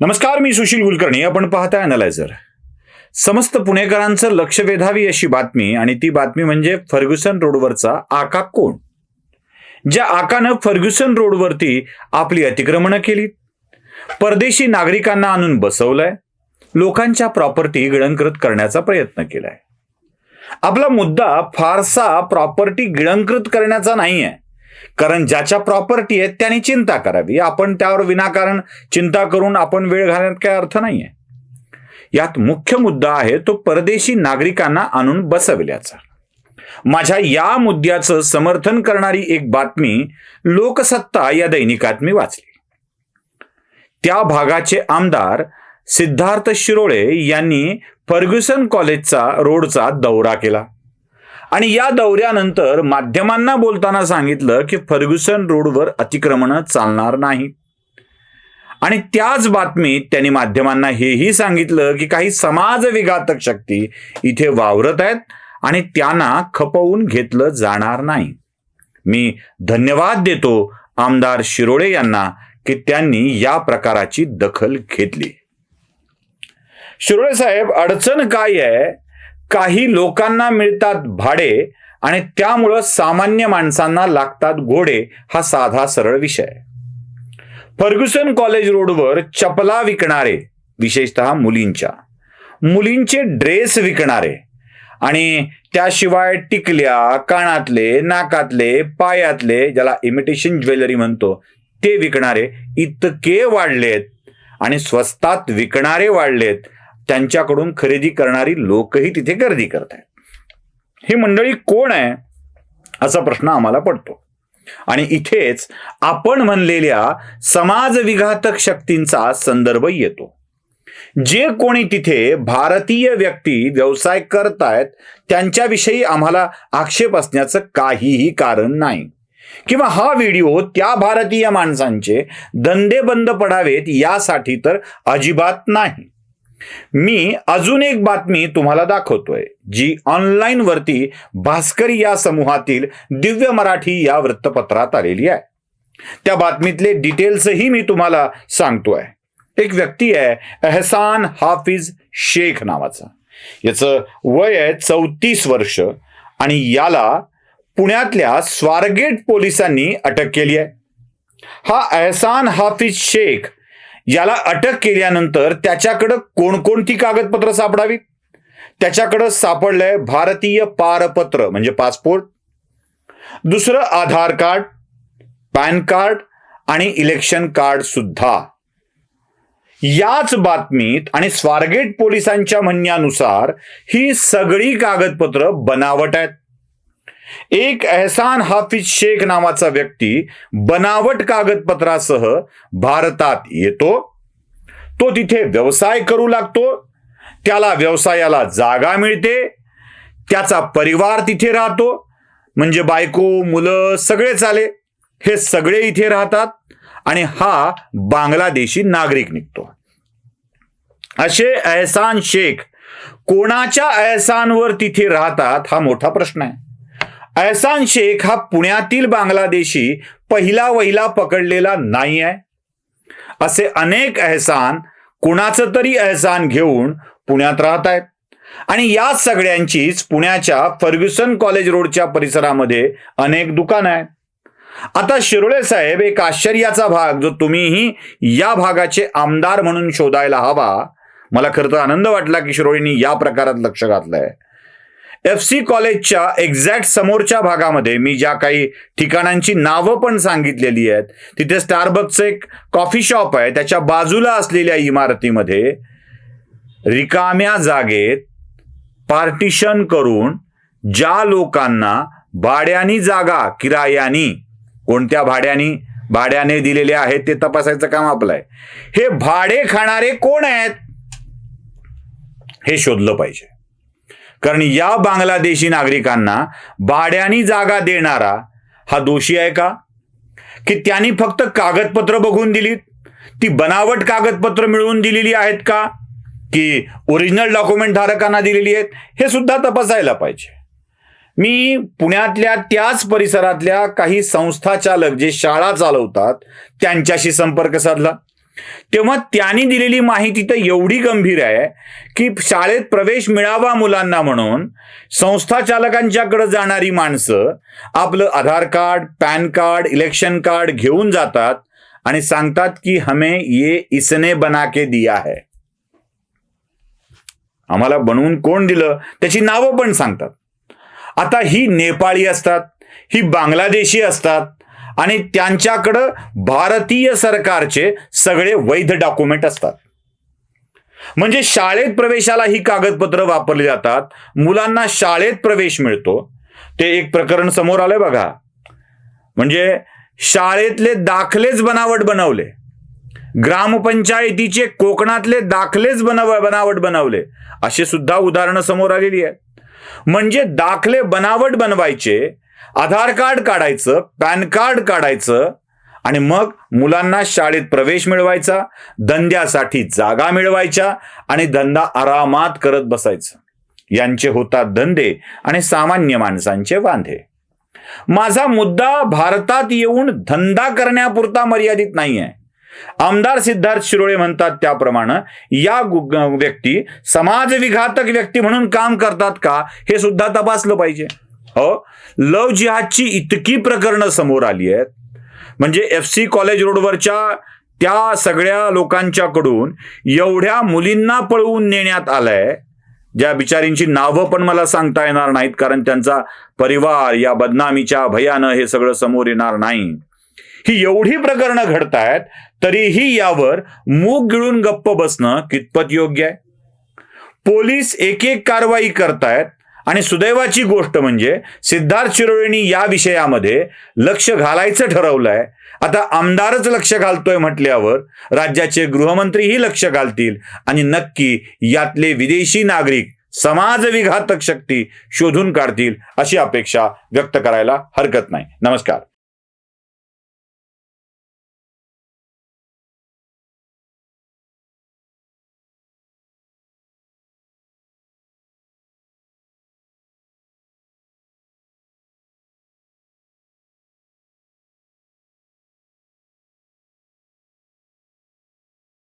नमस्कार मी सुशील कुलकर्णी. आपण पाहताय अनालायझर समस्त पुणेकरांचं लक्ष वेधावी अशी बातमी आणि ती बातमी म्हणजे फर्ग्युसन रोडवरचा आका कोण? ज्या आकानं फर्ग्युसन रोडवरती आपली अतिक्रमणं केली परदेशी नागरिकांना आणून बसवलंय लोकांच्या प्रॉपर्टी गिळंकृत करण्याचा प्रयत्न केलाय. आपला मुद्दा फारसा प्रॉपर्टी गिळंकृत करण्याचा नाही आहे कारण ज्याच्या प्रॉपर्टी आहेत त्यांनी चिंता करावी. आपण त्यावर विनाकारण चिंता करून आपण वेळ घालण्यात काही अर्थ नाहीये. यात मुख्य मुद्दा आहे तो परदेशी नागरिकांना आणून बसविल्याचा. माझ्या या मुद्द्याचं समर्थन करणारी एक बातमी लोकसत्ता या दैनिकात मी वाचली. त्या भागाचे आमदार सिद्धार्थ शिरोळे यांनी फर्ग्युसन कॉलेजचा रोडचा दौरा केला. आणि या दौऱ्यानंतर माध्यमांना बोलताना सांगितलं की फर्ग्युसन रोडवर अतिक्रमणं चालणार नाही. आणि त्याच बातमीत त्यांनी माध्यमांना हेही सांगितलं की काही समाज विघातक शक्ती इथे वावरत आहेत आणि त्यांना खपवून घेतलं जाणार नाही. मी धन्यवाद देतो आमदार शिरोळे यांना की त्यांनी या प्रकाराची दखल घेतली. शिरोळे साहेब अडचण काय आहे? काही लोकांना मिळतात भाडे आणि त्यामुळं सामान्य माणसांना लागतात घोडे हा साधा सरळ विषय. फर्ग्युसन कॉलेज रोडवर चपला विकणारे विशेषतः मुलींच्या मुलींचे ड्रेस विकणारे आणि त्याशिवाय टिकल्या कानातले नाकातले पायातले ज्याला इमिटेशन ज्वेलरी म्हणतो ते विकणारे इतके वाढलेत आणि स्वस्तात विकणारे वाढलेत त्यांच्याकडून खरेदी करणारी लोकही तिथे गर्दी करत आहेत ही मंडळी कोण आहे? असा प्रश्न आम्हाला पडतो. आणि इथेच आपण म्हणलेल्या समाजविघातक शक्तींचा संदर्भ येतो. जे कोणी तिथे भारतीय व्यक्ती व्यवसाय करतायत त्यांच्याविषयी आम्हाला आक्षेप असण्याचं काहीही कारण नाही. किंवा हा व्हिडिओ त्या भारतीय माणसांचे धंदे बंद पडावेत यासाठी तर अजिबात नाही. मी अजून एक बातमी तुम्हाला दाखवतोय जी ऑनलाईन वरती भास्करी या समूहातील दिव्य मराठी या वृत्तपत्रात आलेली आहे. त्या बातमीतले डिटेल्सही मी तुम्हाला सांगतोय. एक व्यक्ती आहे एहसान हाफिज शेख नावाचा. याचं वय आहे चौतीस वर्ष आणि याला पुण्यातल्या स्वारगेट पोलिसांनी अटक केली आहे. हा एहसान हाफिज शेख याला अटक केल्यानंतर त्याच्याकडं कोणकोणती कागदपत्र सापडावीत? त्याच्याकडं सापडलंय भारतीय पारपत्र म्हणजे पासपोर्ट. दुसरं आधार कार्ड पॅन कार्ड आणि इलेक्शन कार्ड सुद्धा. याच बातमीत आणि स्वारगेट पोलिसांच्या म्हणण्यानुसार ही सगळी कागदपत्र बनावट आहेत. एक एहसान हाफिज शेख नावाचा व्यक्ती बनावट कागदपत्रासह भारतात येतो. तो तिथे व्यवसाय करू लागतो. त्याला व्यवसायाला जागा मिळते. त्याचा परिवार तिथे राहतो. म्हणजे बायको मुलं सगळे चाले. हे सगळे इथे राहतात आणि हा बांगलादेशी नागरिक निघतो. असे एहसान शेख कोणाच्या एहसानवर तिथे राहतात हा मोठा प्रश्न आहे. अहसान शेख हा पुण्यातील बांगलादेशी पहिला वहिला पकडलेला नाही आहे. असे अनेक अहसान कुणाचं तरी अहसान घेऊन पुण्यात राहत आहेत. आणि या सगळ्यांचीच पुण्याच्या फर्ग्युसन कॉलेज रोडच्या परिसरामध्ये अनेक दुकानं आहेत. आता शिरोळे साहेब एक आश्चर्याचा भाग जो तुम्हीही या भागाचे आमदार म्हणून शोधायला हवा. मला खरं तर आनंद वाटला की शिरोळेंनी या प्रकारात लक्ष घातलंय. एफ सी कॉलेजच्या एक्झॅक्ट समोरच्या भागामध्ये मी ज्या काही ठिकाणांची नावं पण सांगितलेली आहेत तिथे स्टारबक्सचं एक कॉफी शॉप आहे त्याच्या बाजूला असलेल्या इमारतीमध्ये रिकाम्या जागेत पार्टिशन करून ज्या लोकांना भाड्यानी जागा किरायानी कोणत्या भाड्यानी भाड्याने दिलेले आहेत ते तपासायचं काम आपलं आहे. हे भाडे खाणारे कोण आहेत? हे शोधलं पाहिजे. कारण या बांगलादेशी नागरिकांना भाड्यानी जागा देणारा हा दोषी आहे का? की त्यांनी फक्त कागदपत्र बघून दिलीत? ती बनावट कागदपत्र मिळवून दिलेली आहेत का? की ओरिजिनल डॉक्युमेंट धारकांना दिलेली आहेत? हे सुद्धा तपासायला पाहिजे. मी पुण्यातल्या त्याच परिसरातल्या काही संस्था चालक जे शाळा चालवतात त्यांच्याशी संपर्क साधला. तेव्हा त्यांनी दिलेली माहिती तर एवढी गंभीर आहे की शाळेत प्रवेश मिळावा मुलांना म्हणून संस्था चालकांच्याकडे जाणारी माणसं आपलं Aadhaar card PAN card election card घेऊन जातात आणि सांगतात की हमें ये इसने बना के दिया है. आम्हाला बनवून कोण दिलं? त्याची नावं पण सांगतात. आता ही नेपाळी असतात ही बांगलादेशी असतात आणि त्यांच्याकडं भारतीय सरकारचे सगळे वैध डॉक्युमेंट असतात. म्हणजे शाळेत प्रवेशाला ही कागदपत्र वापरली जातात. मुलांना शाळेत प्रवेश मिळतो. ते एक प्रकरण समोर आलंय बघा. म्हणजे शाळेतले दाखलेच बनावट बनवले. ग्रामपंचायतीचे कोकणातले दाखलेच बनव बनावट बनवले. अशी सुद्धा उदाहरणं समोर आलेली आहेत. म्हणजे दाखले बनावट बनवायचे आधार कार्ड काढायचं पॅन कार्ड काढायचं आणि मग मुलांना शाळेत प्रवेश मिळवायचा धंद्यासाठी जागा मिळवायच्या आणि धंदा आरामात करत बसायचं. यांचे होतात धंदे आणि सामान्य माणसांचे वांधे. माझा मुद्दा भारतात येऊन धंदा करण्यापुरता मर्यादित नाही आहे आमदार सिद्धार्थ शिरोळे म्हणतात त्याप्रमाणे या व्यक्ती समाजविघातक व्यक्ती म्हणून काम करतात का हे सुद्धा तपासलं पाहिजे. हो? लव जिहादची इतकी प्रकरणं समोर आली आहेत. म्हणजे एफ सी कॉलेज रोडवरच्या त्या सगळ्या लोकांच्याकडून एवढ्या मुलींना पळवून नेण्यात आलंय ज्या बिचारींची नावं पण मला सांगता येणार नाहीत कारण त्यांचा परिवार या बदनामीच्या भयानं हे सगळं समोर येणार नाही. ही एवढी प्रकरणं घडतायत तरीही यावर मूग गिळून गप्प बसणं कितपत योग्य आहे? पोलीस एक एक कारवाई करतायत आणि सुदैवाची गोष्ट म्हणजे सिद्धार्थ शिरोळेंनी या विषयामध्ये लक्ष घालायचं ठरवलंय. आता आमदारच लक्ष घालतोय म्हटल्यावर राज्याचे गृहमंत्रीही लक्ष घालतील आणि नक्की यातले विदेशी नागरिक समाजविघातक शक्ती शोधून काढतील अशी अपेक्षा व्यक्त करायला हरकत नाही. नमस्कार.